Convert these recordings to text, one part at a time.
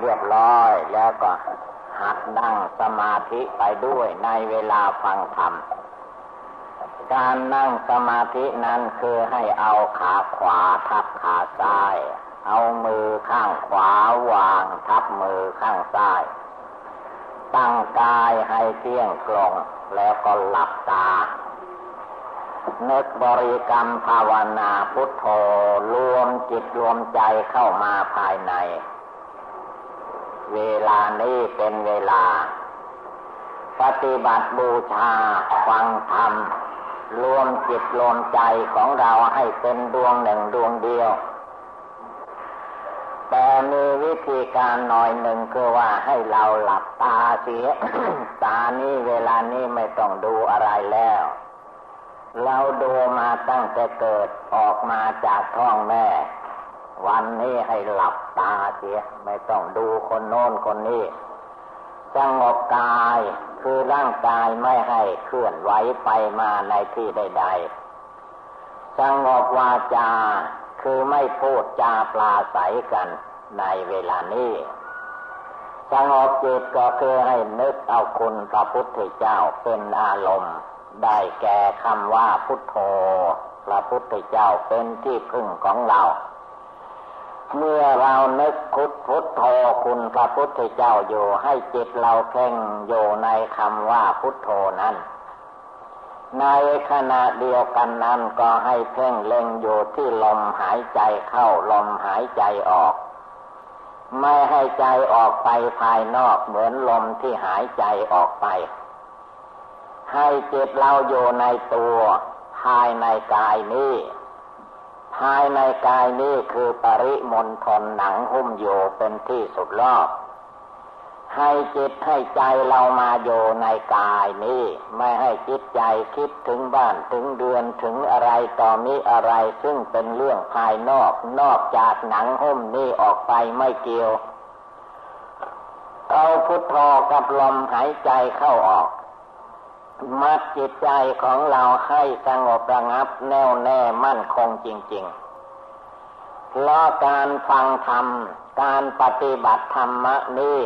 เรียบร้อยแล้วก็หัดนั่งสมาธิไปด้วยในเวลาฟังธรรม การนั่งสมาธินั้นคือให้เอาขาขวาทับขาซ้าย เอามือข้างขวาวางทับมือข้างซ้าย ตั้งกายให้เที่ยงตรงแล้วก็หลับตา นึกบริกรรมภาวนาพุทโธรวมจิตรวมใจเข้ามาภายใน เวลานี้เป็นเวลา ปฏิบัติบูชาฟังธรรม รวมจิตรวมใจของเราให้เป็นดวงหนึ่งดวงเดียว แต่มีวิธีการหน่อยหนึ่งคือว่าให้เราหลับตาเสีย ตานี้เวลานี้ไม่ต้องดูอะไรแล้ว เราดูมาตั้งแต่เกิดออกมาจากท้องแม่ วันนี้ให้หลับตาเสีย ไม่ต้องดูคนโน้นคนนี้สงบกายคือร่างกายไม่ให้เคลื่อนไหวไปมาในที่ใด ๆ สงบวาจาคือไม่พูดจาปลาใสกันในเวลานี้สงบจิตก็คือให้นึกเอาคุณพระพุทธเจ้าเป็นอารมณ์ ได้แก่คำว่าพุทโธพระพุทธเจ้าเป็นที่พึ่งของเรา เมื่อเรานึกพุทพุทโธคุณพระพุทธเจ้าอยู่ให้จิตเราเพ่งอยู่ในคำว่าพุทโธนั้น ในขณะเดียวกันนั้นก็ให้เพ่งเล็งอยู่ที่ลมหายใจเข้าลมหายใจออก ไม่ให้ใจออกไปภายนอกเหมือนลมที่หายใจออกไป ให้จิตเราอยู่ในตัวภายในกายนี้ ภายในกายนี้คือปริมณฑลหนังหุ้มอยู่เป็นที่สุดรอบ ให้จิตให้ใจเรามาอยู่ในกายนี้ ไม่ให้จิตใจคิดถึงบ้านถึงเดือนถึงอะไรต่อมีอะไรซึ่งเป็นเรื่องภายนอกนอกจากหนังหุ้มนี้ออกไปไม่เกี่ยวเอาพุทโธกับลมหายใจเข้าออก มัดจิตใจของเราให้สงบระงับแน่วแน่มั่นคงจริงๆ เพราะการฟังธรรม การปฏิบัติธรรมนี่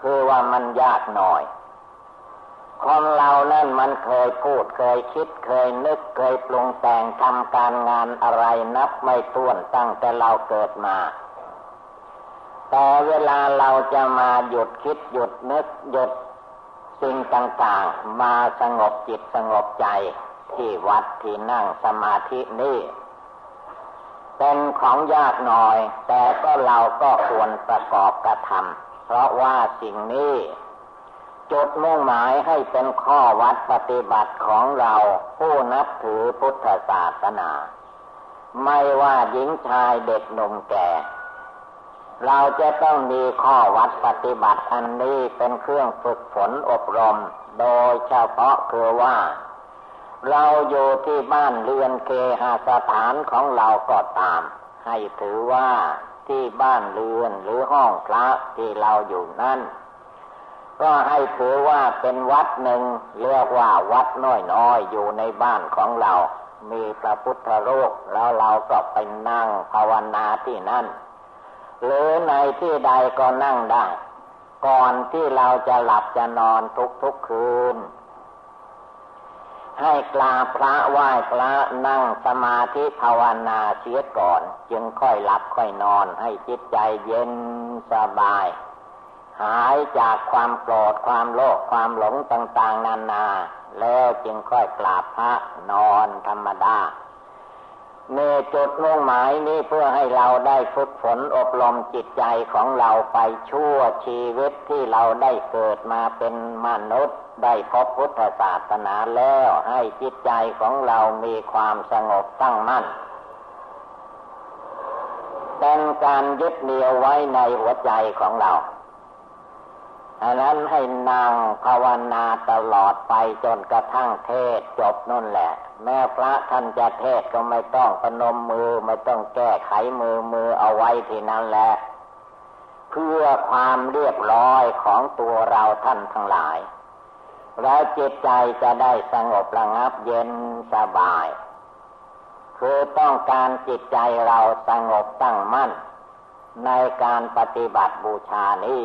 คือว่ามันยากหน่อย คนเรานั่นมันเคยพูดเคยคิดเคยนึกเคยปรุงแต่งทำการงานอะไรนับไม่ถ้วนตั้งแต่เราเกิดมาแต่เวลาเราจะมาหยุดคิดหยุดนึกหยุด สิ่งต่างๆ มาสงบจิตสงบใจที่วัดที่นั่งสมาธินี่ เป็นของยากหน่อย แต่ก็เราก็ควรประกอบกระทำเพราะว่าสิ่งนี้จุดมุ่งหมายให้เป็นข้อวัดปฏิบัติของเราผู้นับถือพุทธศาสนา ไม่ว่าหญิงชายเด็กหนุ่มแก่ เราจะต้องมีข้อวัดปฏิบัติอันนี้เป็นเครื่องฝึกฝนอบรม โดยเฉพาะคือว่า เราอยู่ที่บ้านเรือนเคหสถานของเราก็ตาม ให้ถือว่าที่บ้านเรือนหรือห้องพระที่เราอยู่นั่น ก็ให้ถือว่าเป็นวัดหนึ่งเรียกว่าวัดน้อยๆอยู่ในบ้านของเรา มีพระพุทธรูปแล้วเราก็ไปนั่งภาวนาที่นั่น หรือในที่ใดก็นั่งได้ ก่อนที่เราจะหลับจะนอนทุกทุกคืน ให้กราบพระไหว้พระนั่งสมาธิภาวนาเสียก่อน จึงค่อยหลับค่อยนอนให้จิตใจเย็นสบาย หายจากความโกรธความโลภความหลงต่างๆ นานา แล้วจึงค่อยกราบพระนอนธรรมดาเนจุดมุ่งหมายนี้เพื่อให้เราได้ฝึก ฝนอบรมจิตใจของเราไปชั่วชีวิตที่เราได้เกิดมาเป็นมนุษย์ ได้พบพุทธศาสนาแล้วให้จิตใจของเรามีความสงบตั้งมั่น เป็นการยึดเหนี่ยวไว้ในหัวใจของเรา อันนั้นให้นางภาวนาตลอดไปจนกระทั่งเทศจบนั่นแหละ แม่พระท่านจะเทศก็ไม่ต้องปนมมือไม่ต้องแก้ไขมือมือเอาไว้ที่นั่นแหละ เพื่อความเรียบร้อยของตัวเราท่านทั้งหลาย แล้วจิตใจจะได้สงบระงับเย็นสบาย คือต้องการจิตใจเราสงบตั้งมั่น ในการปฏิบัติบูชานี้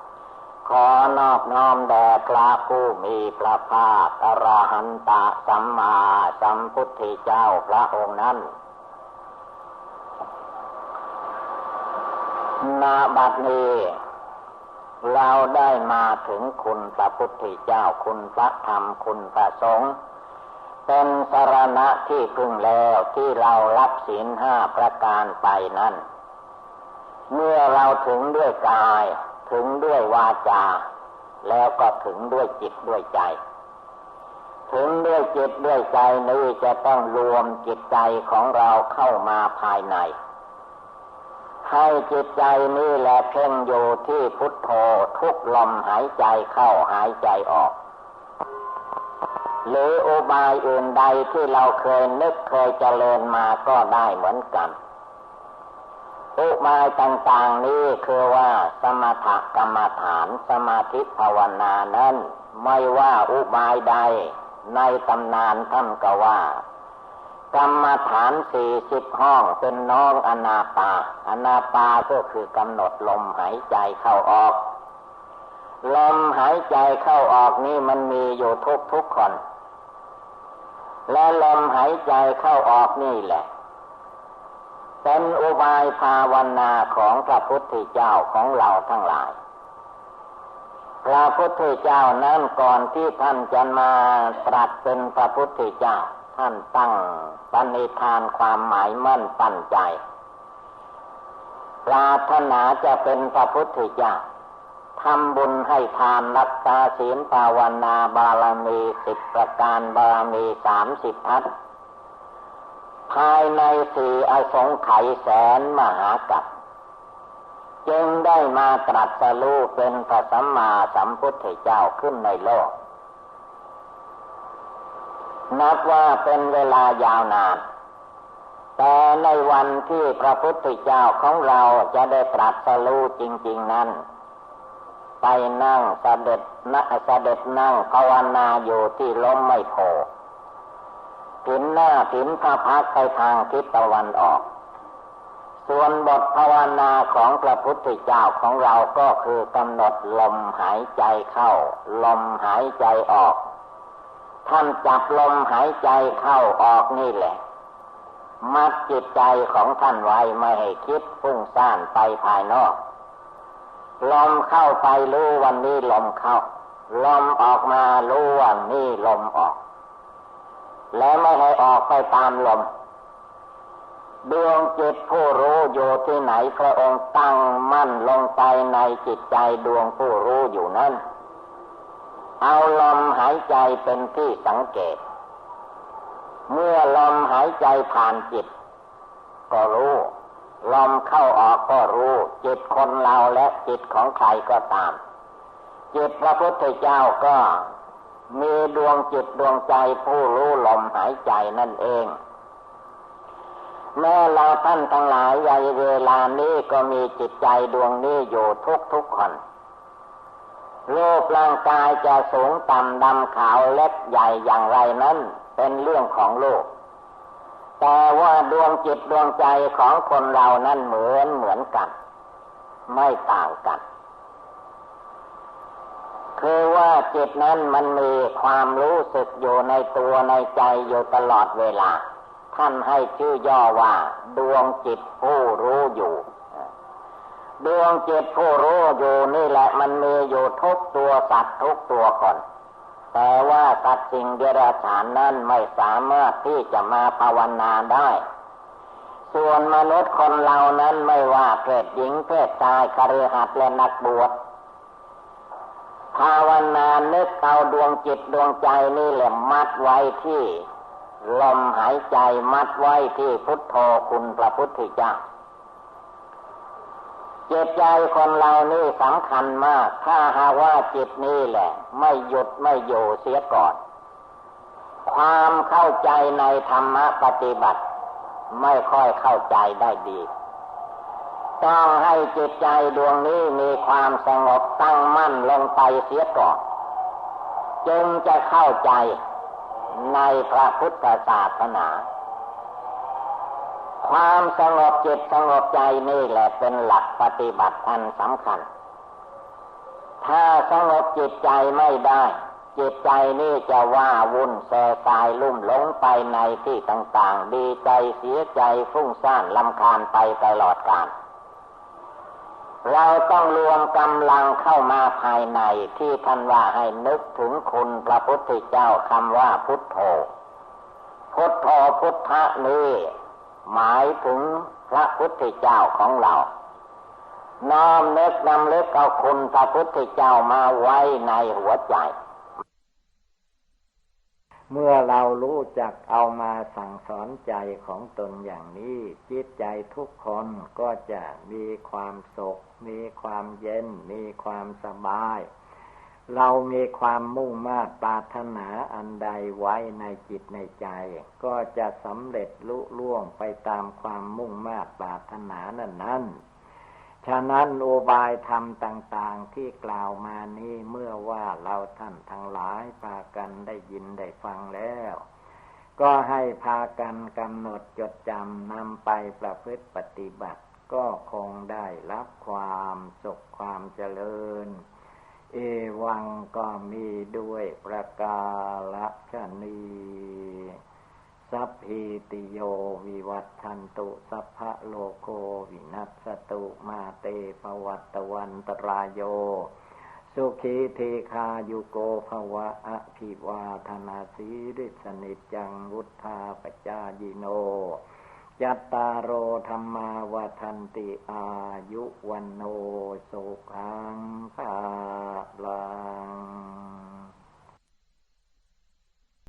ขอนอบน้อมแด่พระผู้มีพระภาคอรหันตสัมมาสัมพุทธเจ้าพระองค์นั้นนาบัดนี้เราได้มาถึงคุณพระพุทธเจ้าคุณพระธรรมคุณพระสงฆ์เป็นสารณะที่พึ่งแล้วที่เรารับศีลห้าประการไปนั้น เมื่อเราถึงด้วยกาย ถึงด้วยวาจา แล้วก็ถึงด้วยจิตด้วยใจ ถึงด้วยจิตด้วยใจนี้จะต้องรวมจิตใจของเราเข้ามาภายใน ให้จิตใจนี้แหละเพ่งอยู่ที่พุทโธทุกลมหายใจเข้าหายใจออกหรืออุบายอื่นใดที่เราเคยนึกเคยเจริญมาก็ได้เหมือนกัน อุบายต่างๆนี้คือว่าสมถกรรมฐานสมาธิภาวนานั้น ไม่ว่าอุบายใด ในตำนานท่านก็ว่า กรรมฐานสี่สิบห้องเป็นน้องอนาปาอนาปาก็คือกำหนดลมหายใจเข้าออก ลมหายใจเข้าออกนี่มันมีอยู่ทุกทุกคน และลมหายใจเข้าออกนี่แหละ เป็นอุบายภาวนาของพระพุทธเจ้าของเราทั้งหลาย พระพุทธเจ้านั้นก่อนที่ท่านจะมาตรัสเป็นพระพุทธเจ้า ท่านตั้งปณิธานความหมายมั่นตั้นใจปรารถนาจะเป็นพระพุทธเจ้าทำบุญให้ทานรักษาศีลภาวนาบารมีสิบประการบารมีสามสิบทัศ ภายในสี่อสงไขยแสนมหากัปจึงได้มาตรัสรู้เป็นพระสัมมาสัมพุทธเจ้าขึ้นในโลก นับว่าเป็นเวลายาวนาน แต่ในวันที่พระพุทธเจ้าของเราจะได้ตรัสรู้จริง ๆนั้น ไปนั่งเสด็จนะเสด็จนั่งภาวนาอยู่ที่ล้มไม่โพ ผินหน้าผินพระพักไปทางทิศตะวันออก ส่วนบทภาวนาของพระพุทธเจ้าของเราก็คือกำหนดลมหายใจเข้า ลมหายใจออก ท่านจับลมหายใจเข้าออกนี่แหละ มัดจิตใจของท่านไว้ไม่ให้คิดฟุ้งซ่านไปภายนอก ลมเข้าไปรู้วันนี้ลมเข้า ลมออกมารู้วันนี้ลมออก แล้วไม่ให้ออกไปตามลมดวงจิตผู้รู้อยู่ที่ไหนพระองค์ตั้งมั่นลงไปในจิตใจดวงผู้รู้อยู่นั่นเอาลมหายใจเป็นที่สังเกต เมื่อลมหายใจผ่านจิต ก็รู้ ลมเข้าออกก็รู้ จิตคนเราและจิตของใครก็ตาม จิตพระพุทธเจ้าก็ มีดวงจิตดวงใจผู้รู้ลมหายใจนั่นเอง แม้เราท่านทั้งหลายในเวลานี้ก็มีจิตใจดวงนี้อยู่ทุกทุกคนรูปร่างกายจะสูงต่ำดำขาวเล็กใหญ่อย่างไรนั้น เป็นเรื่องของโลก แต่ว่าดวงจิตดวงใจของคนเรานั้นเหมือนเหมือนกัน ไม่ต่างกันคือว่า จิตนั้นมันมีความรู้สึกอยู่ในตัวในใจอยู่ตลอดเวลา ท่านให้ชื่อย่อว่า ดวงจิตผู้รู้อยู่ดวงจิตผู้รู้อยู่นี่แหละมันมีอยู่ทุกตัวสัตว์ทุกตัวคนแต่ว่าสัตว์สิ่งเดรัจฉานนั้นไม่สามารถที่จะมาภาวนาได้ ส่วนมนุษย์คนเหล่านั้นไม่ว่าเพศหญิงเพศชายคฤหัสถ์และนักบวช ภาวนานึกเอาดวงจิตดวงใจนี่แหละมัดไว้ที่ลมหายใจมัดไว้ที่พุทโธคุณพระพุทธเจ้าจิตใจคนเรานี่สำคัญมาก ถ้าหาว่าจิตนี่แหละ ไม่หยุดไม่อยู่เสียก่อน ความเข้าใจในธรรมะปฏิบัติ ไม่ค่อยเข้าใจได้ดี ต้องให้จิตใจดวงนี้มีความสงบตั้งมั่นลงไปเสียก่อนจึงจะเข้าใจในพระพุทธศาสนา ความสงบจิตสงบใจนี่แหละเป็นหลักปฏิบัติอันสำคัญ ถ้าสงบจิตใจไม่ได้ จิตใจนี่จะว่าวุ่นแสสายลุ่มหลงไปในที่ต่าง ๆ ดีใจเสียใจฟุ้งซ่านลำคาญไปตลอดกาล เราต้องรวมกำลังเข้ามาภายในที่ท่านว่าให้นึกถึงคุณพระพุทธเจ้าคำว่าพุทโธ พุทโธพุทธะนี้หมายถึงพระพุทธเจ้าของเรา น้อมนึกนำเล็กเอาคุณพระพุทธเจ้ามาไว้ในหัวใจ เมื่อเรารู้จักเอามาสั่งสอนใจของตนอย่างนี้ จิตใจทุกคนก็จะมีความสุข มีความเย็น มีความสบาย เรามีความมุ่งมา่ปรารถนาอันใดไว้ในจิตในใจ ก็จะสำเร็จลุล่วงไปตามความมุ่งมา่ปรารถนานั้นนั้น ฉะนั้นโอบายธรรมต่างๆที่กล่าวมานี้เมื่อว่าเราท่านทั้งหลายพากันได้ยินได้ฟังแล้ว ก็ให้พากันกำหนดจดจำนำไปประพฤติปฏิบัติ ก็คงได้รับความสุขความเจริญ เอวังก็มีด้วยประกาศนี สัพพิติโยวิวัตทันตุสัพพะโลโกวินัสตุมาเตปวัตตวันตรายโย สุขีเทคายุโกภวะอภิวาธนาสีริสนิจังวุธาปจายิโนจัตตารโอธรรมาวทันติอายุวันโนสุขังภาลัง